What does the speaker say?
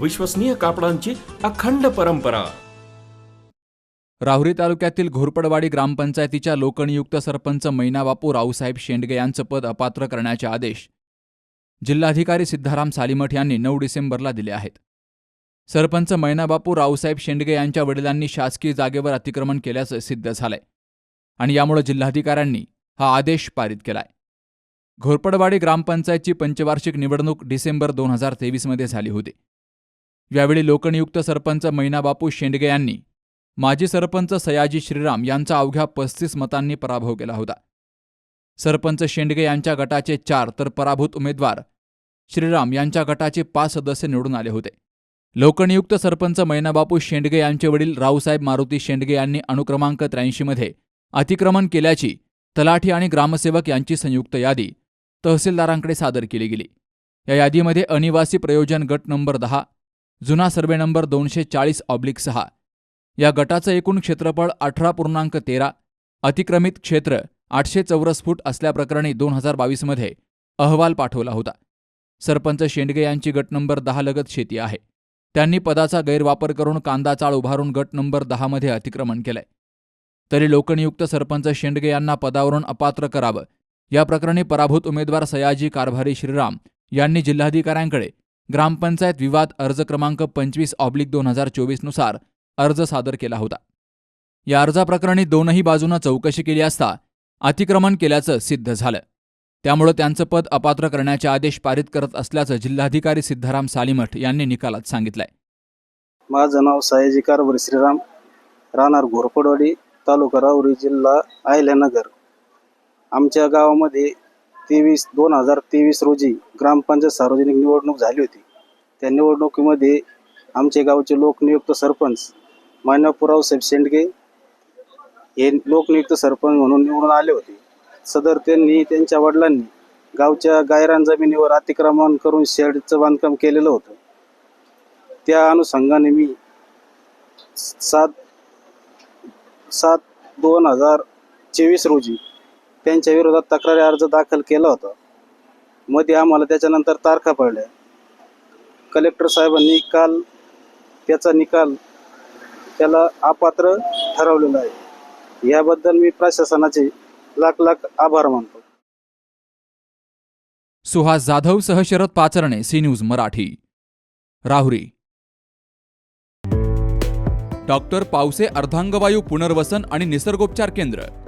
विश्वसनीय कापडांची अखंड परंपरा. राहुरी तालुक्यातील घोरपडवाडी ग्रामपंचायतीच्या लोकनियुक्त सरपंच मैनाबापू रावसाहेब शेंडगे यांचं पद अपात्र करण्याचे आदेश जिल्हाधिकारी सिद्धाराम सालीमठ यांनी नऊ डिसेंबरला दिले आहेत. सरपंच मैनाबापू रावसाहेब शेंडगे यांच्या वडिलांनी शासकीय जागेवर अतिक्रमण केल्याचं सिद्ध झालंय आणि यामुळे जिल्हाधिकाऱ्यांनी हा आदेश पारित केलाय. घोरपडवाडी ग्रामपंचायतची पंचवार्षिक निवडणूक डिसेंबर दोन हजार तेवीसमध्ये झाली होती. यावेळी लोकनियुक्त सरपंच मैनाबापू शेंडगे यांनी माजी सरपंच सयाजी श्रीराम यांचा अवघ्या पस्तीस मतांनी पराभव केला होता. सरपंच शेंडगे यांच्या गटाचे चार तर पराभूत उमेदवार श्रीराम यांच्या गटाचे पाच सदस्य निवडून आले होते. लोकनियुक्त सरपंच मैनाबापू शेंडगे यांचे वडील रावसाहेब मारुती शेंडगे यांनी अनुक्रमांक त्र्याऐंशीमध्ये अतिक्रमण केल्याची तलाठी आणि ग्रामसेवक यांची संयुक्त यादी तहसीलदारांकडे सादर केली गेली. या यादीमध्ये अनिवासी प्रयोजन गट नंबर दहा जुना सर्वे नंबर दोनशे चाळीस ऑब्लिक सहा. या गटाचं एकूण क्षेत्रफळ अठरा पूर्णांक तेरा अतिक्रमित क्षेत्र आठशे चौरस फूट असल्याप्रकरणी दोन हजार बावीसमध्ये अहवाल पाठवला होता. सरपंच शेंडगे यांची गट नंबर दहा लगत शेती आहे. त्यांनी पदाचा गैरवापर करून कांदा चाळ उभारून गट नंबर दहामध्ये अतिक्रमण केलंय. तरी लोकनियुक्त सरपंच शेंडगे यांना पदावरून अपात्र करावं. या प्रकरणी पराभूत उमेदवार सयाजी कारभारी श्रीराम यांनी जिल्हाधिकाऱ्यांकडे ग्रामपंचायत विवाद अर्ज क्रमांक पंचवीस ऑब्लिक दोन हजार चोवीसनुसार अर्ज सादर केला होता. या अर्जाप्रकरणी दोनही बाजूनं चौकशी केली असता अतिक्रमण केल्याचं सिद्ध झालं. त्यामुळे त्यांचं पद अपात्र करण्याचे आदेश पारित करत असल्याचं जिल्हाधिकारी सिद्धाराम सालीमठ यांनी निकालात सांगितलंय. माझं नाव सयाजी कारभार श्रीराम. राहणार घोरपडवाडी तालुका राहुरी जिल्हा आयल्यानगर आमच्या गावामध्ये तेवीस दोन हजार तेवीस रोजी ग्रामपंचायत सार्वजनिक निवडणूक झाली होती. त्या निवडणुकीमध्ये आमचे गावचे लोकनियुक्त सरपंच मानवपुराव साहेब शेंडगे हे लोकनियुक्त सरपंच म्हणून निवडून आले होते. सदर त्यांनी त्यांच्या वडिलांनी गावच्या गायरान जमिनीवर अतिक्रमण करून शेडचं बांधकाम केलेलं होतं. त्या अनुषंगाने मी सात सात दोन हजार चोवीस रोजी त्यांच्या विरोधात तक्रारी अर्ज दाखल केला होता. मध्ये आम्हाला त्याच्यानंतर तारखा पडल्या. कलेक्टर साहेबांनी काल त्याचा निकाल त्याला अपात्र ठरवलेला आहे. याबद्दल मी प्रशासनाचे लाख लाख आभार मानतो. सुहास जाधव सह Sharad Pacharne C news Marathi. Rahuri. Doctor Pawase अर्धांगवायू पुनर्वसन आणि निसर्गोपचार केंद्र.